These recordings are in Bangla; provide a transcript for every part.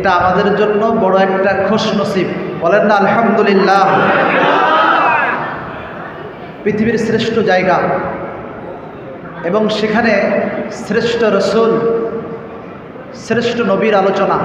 এটা আমাদের জন্য বড় একটা খুশ নসিব বলেন না, আলহামদুলিল্লাহ। পৃথিবীর শ্রেষ্ঠ জায়গা। এবং সেখানে শ্রেষ্ঠ রসুল, শ্রেষ্ঠ নবীর আলোচনা।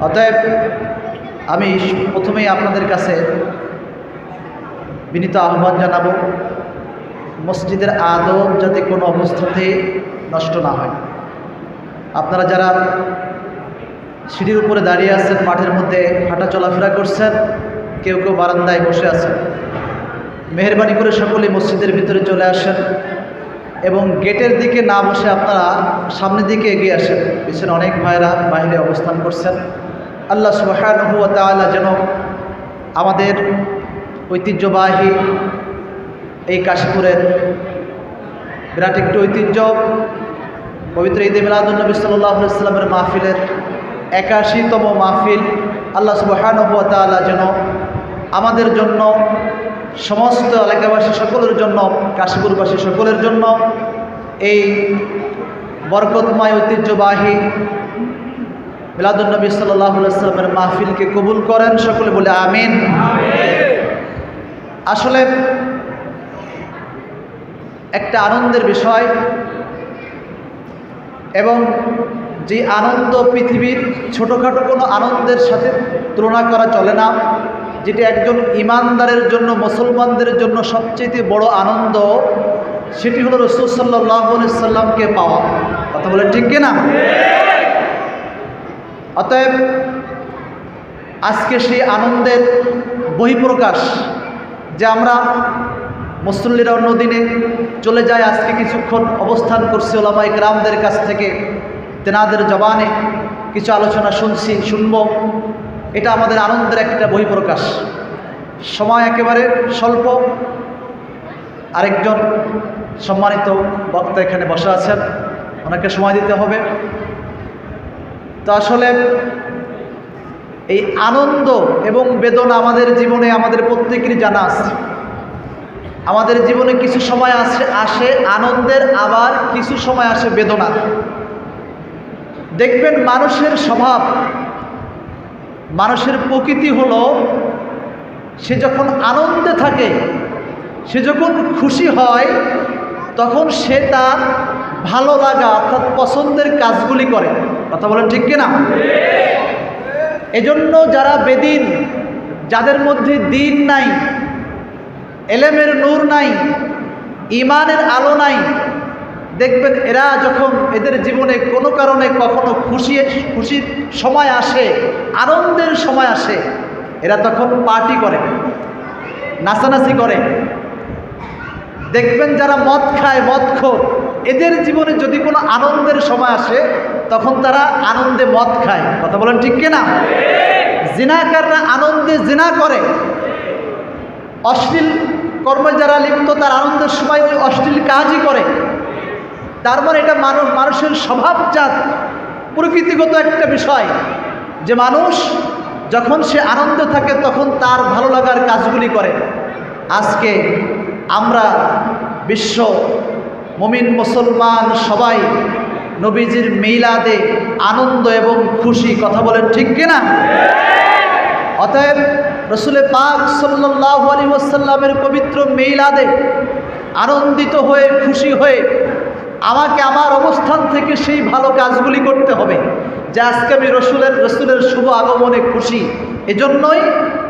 অতএব আমি প্রথমেই আপনাদের কাছে বিনীত আহ্বান জানাব, মসজিদের আদব যাতে কোনো অবস্থাতে নষ্ট না হয়। আপনারা যারা সিঁড়ির উপরে দাঁড়িয়ে আছেন মাঠের মধ্যে হাঁটা চলাফেরা করছেন কেউ কেউ বারান্দায় বসে আছেন মেহরবানি করে সকলে মসজিদের ভিতরে চলে আসেন এবং গেটের দিকে না বসে আপনারা সামনের দিকে এগিয়ে আসেন। পিছনে অনেক ভাইরা বাইরে অবস্থান করছেন। আল্লাহ সুবাহ তাআলা যেন আমাদের ঐতিহ্যবাহী এই কাশীপুরের বিরাট একটি ঐতিহ্য, পবিত্র ঈদে মিলাদুলনবী সাল্লাহ ইসলামের মাহফিলের একাশিতম মাহফিল, আল্লাহ সুবাহানুভতালা যেন আমাদের জন্য, সমস্ত এলাকাবাসী সকলের জন্য, কাশীপুরবাসী সকলের জন্য এই বরকতময়, ঐতিহ্যবাহী মিলাদুলনবী সাল্লাহ ইসলামের মাহফিলকে কবুল করেন সকলে বলে আমিন। আসলে একটা আনন্দের বিষয় এবং যে আনন্দ পৃথিবীর ছোটোখাটো কোনো আনন্দের সাথে তুলনা করা চলে না, যেটি একজন ইমানদারের জন্য, মুসলমানদের জন্য সবচেয়ে বড় আনন্দ, সেটি হলো রসুল সাল্লাহ সাল্লামকে পাওয়া। কথা বলে ঠিক কিনা অতএব আজকে সেই আনন্দের বহিঃপ্রকাশ যে আমরা মুসল্লিরা অন্য দিনে চলে যায়, আজকে কিছুক্ষণ অবস্থান করছি ওলামাই গ্রামদের কাছ থেকে তেনাদের জবানে কিছু আলোচনা শুনছি, শুনব। এটা আমাদের আনন্দের একটা বহিঃপ্রকাশ। সময় একেবারে স্বল্প। আরেকজন সম্মানিত বক্তা এখানে বসে আছেন। ওনাকে সময় দিতে হবে। তো আসলে এই আনন্দ এবং বেদনা আমাদের জীবনে, আমাদের প্রত্যেকেরই জানা আছে। আমাদের জীবনে কিছু সময় আসে আসে আনন্দের, আবার কিছু সময় আসে বেদনা। দেখবেন মানুষের স্বভাব, মানুষের প্রকৃতি হল, সে যখন আনন্দে থাকে, সে যখন খুশি হয়, তখন সে তার ভালো লাগা অর্থাৎ পছন্দের কাজগুলি করে। কথা বলেন ঠিক কিনা? এজন্য যারা বেদিন, যাদের মধ্যে দিন নাই, এলেমের নূর নাই ইমানের আলো নাই দেখবেন এরা যখন এদের জীবনে কোনো কারণে কখনো খুশি, খুশির সময় আসে, আনন্দের সময় আসে, এরা তখন পার্টি করে, নাচানাচি করে। দেখবেন যারা মদ খায়, মদ খোর, এদের জীবনে যদি কোনো আনন্দের সময় আসে, তখন তারা আনন্দে মদ খায়। কথা বলেন ঠিক কিনা জিনাকাররা আনন্দে জিনা করে। অশ্লীল কর্মে যারা লিপ্ত, তার আনন্দের সময় অশ্লীল কাজই করে। তার মানে এটা মানুষ, মানুষের স্বভাবজাত, প্রকৃতিগত একটা বিষয় যে মানুষ যখন সে আনন্দ থাকে তখন তার ভালো লাগার কাজগুলি করে। আজকে আমরা বিশ্ব মমিন মুসলমান সবাই নবীজির মিলাদে আনন্দ এবং খুশি, কথা বলেন ঠিক কিনা? অতএব রসুলে পাক সাল্লাহ আলী ওসাল্লামের পবিত্র মিলাদে আনন্দিত হয়ে, খুশি হয়ে আমাকে আমার অবস্থান থেকে সেই ভালো কাজগুলি করতে হবে। যে আজকে আমি রসুলের রসুলের শুভ আগমনে খুশি। এজন্যই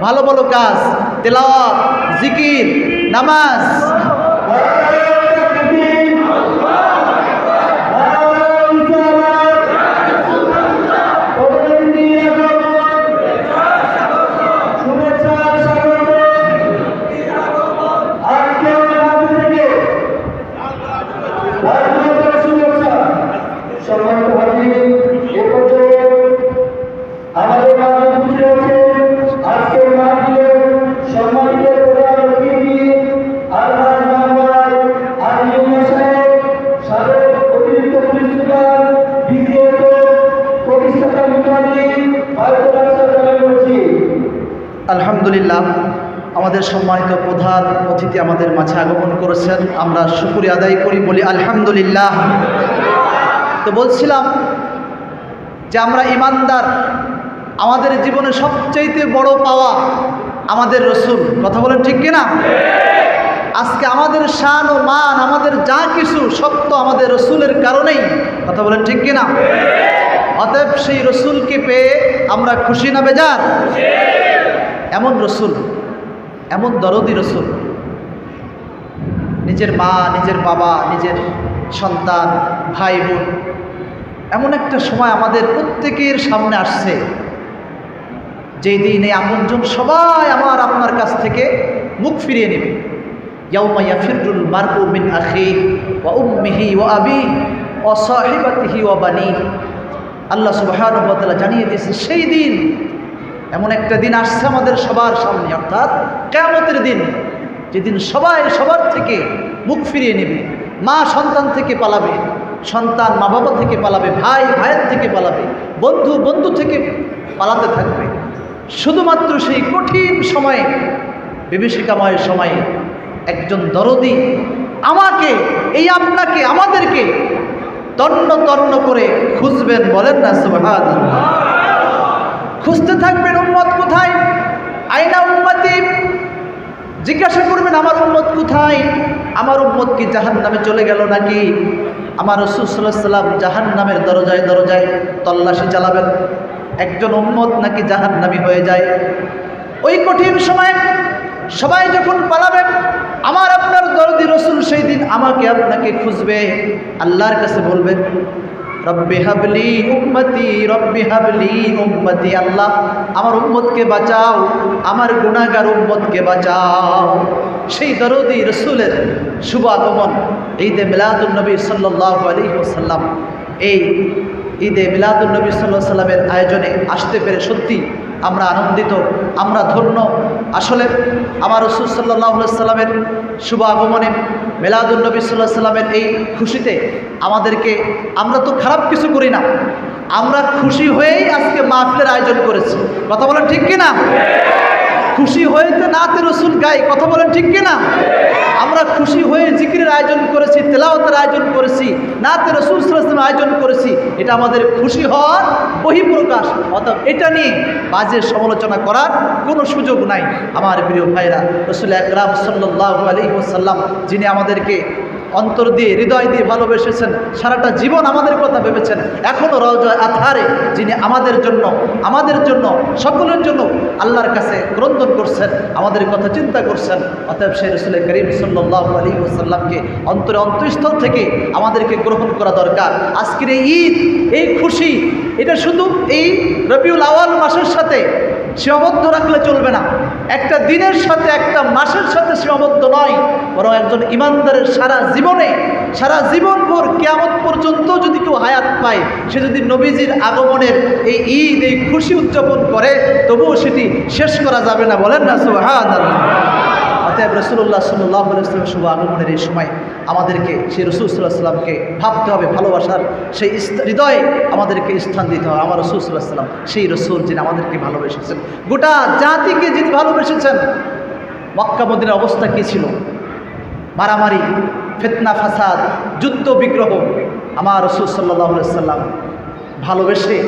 ভালো ভালো কাজ, তেলাওয়াত, জিকির, নামাজ আলহামদুলিল্লাহ, আমাদের সম্মানিত প্রধান অতিথি আমাদের মাঝে আগমন করেছেন। আমরা শুকুরি আদায় করি, বলি আলহামদুলিল্লাহ। তো বলছিলাম যে আমরা ইমানদার, আমাদের জীবনে সবচাইতে বড় পাওয়া আমাদের রসুল। কথা বলেন ঠিক কিনা? আজকে আমাদের শান ও মান, আমাদের যা কিছু তো আমাদের রসুলের কারণেই। কথা বলেন ঠিক কিনা? অতএব সেই রসুলকে পেয়ে আমরা খুশি না বেজার? এমন রসুল, এমন দরদি রসুল। নিজের মা, নিজের বাবা, নিজের সন্তান ভাই বোন এমন একটা সময় আমাদের প্রত্যেকের সামনে আসছে। যেই দিন এই আপনজন সবাই আমার আপনার কাছ থেকে মুখ ফিরিয়ে নেবে। ইয়াউমা ইয়াফিরুল মারউ মিন আখি ওয়া উম্মিহি ওয়া আবি ওয়া সাহিবাতিহি বানি আল্লাহ তাআলা জানিয়ে দিয়েছে সেই দিন এমন একটা দিন আসছে আমাদের সবার সামনে, অর্থাৎ কেয়ামতের দিন, যেদিন সবাই সবার থেকে মুখ ফিরিয়ে নেবে, মা সন্তান থেকে পালাবে, সন্তান মা বাবা থেকে পালাবে, ভাই ভাইয়ের থেকে পালাবে, বন্ধু বন্ধু থেকে পালাতে থাকবে। শুধুমাত্র সেই কঠিন সময়ে, বিভীষিকাময় সময়ে একজন দরদি আমাকে, এই আপনাকে, আমাদেরকে তন্ন তন্ন করে খুঁজবেন বলেন না, সুবহানাল্লাহ। খুঁজতে থাকবেন উম্মত কোথায়? আইনা উম্মতি। জিজ্ঞাসা করবেন, আমার উম্মত কোথায়? আমার উম্মত কি জাহান নামে চলে গেল নাকি? আমার রসুসাল্লাম জাহান নামের দরজায় দরজায় তল্লাশি চালাবেন। একজন উম্মত নাকি জাহান নামি হয়ে যায়? ওই কঠিন সময় সবাই যখন পালাবেন, আমার আপনার দরদি রসুল সেই দিন আমাকে আপনাকে খুঁজবে। আল্লাহর কাছে বলবেন রব্বি হাবলি উম্মতি, রব্বি হাবলি উম্মতি, আল্লাহ, আমার উম্মতকে বাঁচাও, আমার গুণাগার উম্মতকে বাঁচাও। সেই দরদি রসুলের শুভ আগমন, ঈদে মিলাদুলনবী সাল্লাহ আলী ওসাল্লাম এই ঈদে মিলাদুলনবী সাল্লাহ সাল্লামের আয়োজনে আসতে পেরে সত্যি আমরা আনন্দিত, আমরা ধন্য। আসলে আমার রসুল সাল্লাহ সাল্লামের শুভ আগমনে মেলাদুলনবী সাল্লাহ সাল্লামের এই খুশিতে আমাদেরকে, আমরা তো খারাপ কিছু করি না। আমরা খুশি হয়েই আজকে মাহফিলের আয়োজন করেছি। কথা বলেন ঠিক কিনা? খুশি হয়েতে নাতে রসুল গাই, কথা বলেন ঠিক কিনা? আমরা খুশি হয়ে জিকিরের আয়োজন করেছি তেলাওতের আয়োজন করেছি নাতে রসুল সাল্লামের আয়োজন করেছি, এটা আমাদের খুশি হওয়ার বহিঃপ্রকাশ। অর্থাৎ এটা নিয়ে বাজে সমালোচনা করার কোনো সুযোগ নাই। আমার প্রিয় ভাইরা, রসুল একরাম সাল্লাহ আলী ওসাল্লাম যিনি আমাদেরকে অন্তর দিয়ে, হৃদয় দিয়ে ভালোবেসেছেন। সারাটা জীবন আমাদের কথা ভেবেছেন। এখনও রজয় আধারে যিনি আমাদের জন্য আমাদের জন্য, সকলের জন্য আল্লাহর কাছে ক্রন্দন করছেন, আমাদের কথা চিন্তা করছেন। অতএব সেই রসুল করিম সাল্লাহ আলী ওসাল্লামকে অন্তরে অন্তঃস্থল থেকে আমাদেরকে গ্রহণ করা দরকার। আজকের এই ঈদ, এই খুশি, এটা শুধু এই রবিউল আওয়াল মাসের সাথে সীমাবদ্ধ রাখলে চলবে না। একটা দিনের সাথে, একটা মাসের সাথে সীমাবদ্ধ নয়, বরং একজন ইমানদারের সারা জীবনে, সারা জীবনভর কেয়ামত পর্যন্ত যদি কেউ হায়াত পায়, সে যদি নবীজির আগমনের এই ঈদ, এই খুশি উদযাপন করে, তবুও সেটি শেষ করা যাবে না, বলেন না সুহান অতএব রসুল্লাহ সাল্লাহ শুভ আগমনের এই সময় আমাদেরকে, সেই রসুল সাল্লাহ সাল্লামকে ভাবতে হবে, ভালোবাসার সেই হৃদয়ে আমাদেরকে স্থান দিতে হবে। আমার রসুল সাল্লাহ সাল্লাম সেই রসুল যিনি আমাদেরকে ভালোবেসেছেন। গোটা জাতিকে যিনি ভালোবেসেছেন, মক্কা মদিনের অবস্থা কী ছিল? মারামারি, ফেতনা, ফাসাদ, যুদ্ধ, বিগ্রহ আমার রসুল সাল্লাহ সাল্লাম ভালোবেসে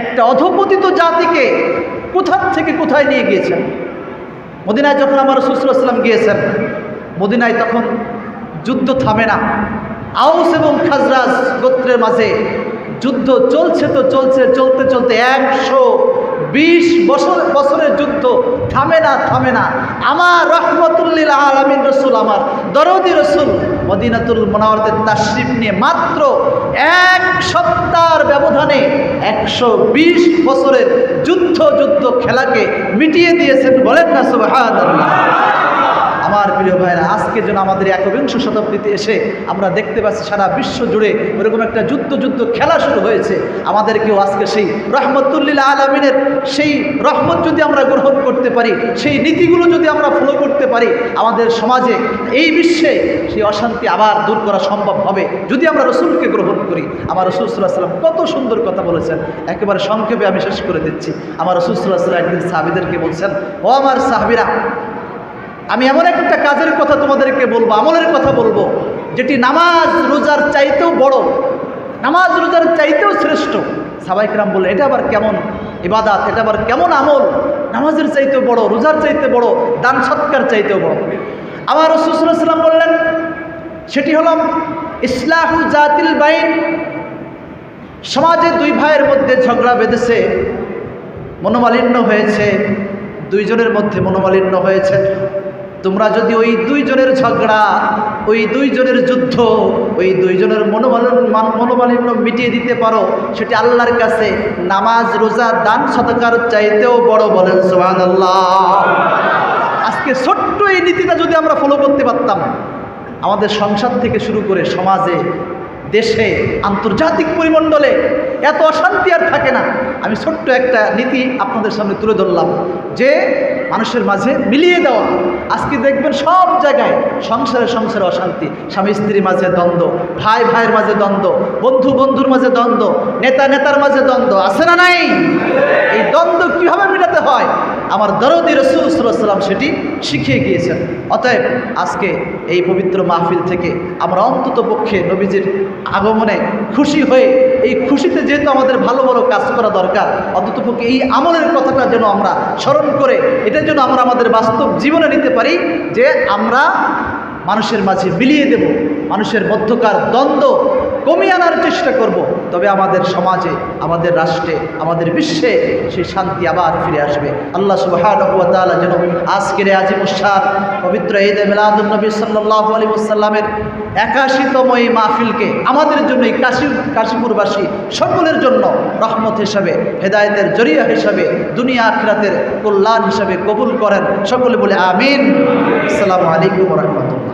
একটা অধপতিত জাতিকে কোথার থেকে কোথায় নিয়ে গিয়েছেন? মদিনায় যখন আমার রসুলাম গিয়েছেন, মদিনায় তখন যুদ্ধ থামে না। আউস এবং খাজরাজ গোত্রের মাঝে যুদ্ধ চলছে তো চলছে, চলতে চলতে একশো বিশ বছর, বছরের যুদ্ধ থামে না থামে না। আমার রহমতুল্লিল আলমিন রসুল, আমার দরদি রসুল মদিনাতুল মোনাওয়ারতে তাশরিফ নিয়ে মাত্র এক সপ্তাহের ব্যবধানে একশো বিশ বছরের যুদ্ধ যুদ্ধ খেলাকে মিটিয়ে দিয়েছেন বলেন না সুবাহ আজকে যেন আমাদের একবিংশ শতাব্দীতে এসে আমরা দেখতে পাচ্ছি সারা বিশ্ব জুড়ে ওরকম একটা যুদ্ধ যুদ্ধ খেলা শুরু হয়েছে। আমাদেরকেও আজকে সেই রহমতুল্লিল আলমিনের সেই রহমত যদি আমরা গ্রহণ করতে পারি, সেই নীতিগুলো যদি আমরা ফলো করতে পারি, আমাদের সমাজে এই বিশ্বে সেই অশান্তি আবার দূর করা সম্ভব হবে। যদি আমরা রসুলকে গ্রহণ করি, আমার রসুল সাল্লাম কত সুন্দর কথা বলেছেন। একেবারে সংক্ষেপে আমি শেষ করে দিচ্ছি। আমার রসুল সাল্লাহ সাল্লাম একদিন সাহাবিদেরকে বলছেন, ও আমার সাহাবিরা আমি এমন একটা কাজের কথা তোমাদেরকে বলব, আমলের কথা বলব, যেটি নামাজ রোজার চাইতেও বড়, নামাজ রোজার চাইতেও শ্রেষ্ঠ। সাবাইকরাম বললেন, এটা আবার কেমন ইবাদাত? এটা আবার কেমন আমল? নামাজের চাইতেও বড়, রোজার চাইতে বড়, দান সৎকার চাইতেও বড়। আবার রসুলাম বললেন, সেটি হল ইসলাহু জাতিল বাইন। সমাজে দুই ভাইয়ের মধ্যে ঝগড়া বেঁধেছে, মনোমালিন্য হয়েছে, দুইজনের মধ্যে মনোমালিন্য হয়েছে। তোমরা যদি ওই দুইজনের ঝগড়া, ওই দুইজনের যুদ্ধ, ওই দুইজনের মনোবল মনোবলগুলো মিটিয়ে দিতে পারো, সেটি আল্লাহর কাছে নামাজ, রোজা, দান সতকার চাইতেও বড় বলেন সোহান আজকে ছোট্ট এই নীতিটা যদি আমরা ফলো করতে পারতাম, আমাদের সংসার থেকে শুরু করে সমাজে দেশে আন্তর্জাতিক পরিমণ্ডলে এত অশান্তি আর থাকে না। আমি ছোট্ট একটা নীতি আপনাদের সামনে তুলে ধরলাম যে মানুষের মাঝে মিলিয়ে দেওয়া। আজকে দেখবেন সব জায়গায় সংসারে সংসারে অশান্তি। স্বামী স্ত্রীর মাঝে দ্বন্দ্ব, ভাই ভাইয়ের মাঝে দ্বন্দ্ব, বন্ধু বন্ধুর মাঝে দ্বন্দ্ব, নেতা নেতার মাঝে দ্বন্দ্ব আছে না নাই? এই দ্বন্দ্ব কীভাবে মেটাতে হয়? আমার দরদি রসুল সাল্লাম সেটি শিখিয়ে গিয়েছেন। অতএব আজকে এই পবিত্র মাহফিল থেকে আমরা অন্তত পক্ষে নবীজির আগমনে খুশি হয়ে, এই খুশিতে যেহেতু আমাদের ভালো ভালো কাজ করা দরকার, অন্তত পক্ষে এই আমলের কথাটা যেন আমরা স্মরণ করে, এটা যেন আমরা আমাদের বাস্তব জীবনে নিতে পারি যে আমরা মানুষের মাঝে মিলিয়ে দেব, মানুষের মধ্যকার দ্বন্দ্ব কমিয়ে আনার চেষ্টা করব। তবে আমাদের সমাজে, আমাদের রাষ্ট্রে, আমাদের বিশ্বে সেই শান্তি আবার ফিরে আসবে। আল্লাহ সুবাহানুয়ালা যেন আজকের এই আজিমুসার পবিত্র ঈদ মিলাদুল নবী সাল্লাহ আলী সাল্লামের একাশিতম এই মাহফিলকে আমাদের জন্য এই কাশী, কাশীপুরবাসী সকলের জন্য রহমত হিসাবে, হেদায়েতের জরিয়া হিসাবে, দুনিয়া আখরাতের কল্যাণ হিসাবে কবুল করেন। সকলে বলে আমিন। আসসালামু আলাইকুম রহমতুল্লাহ।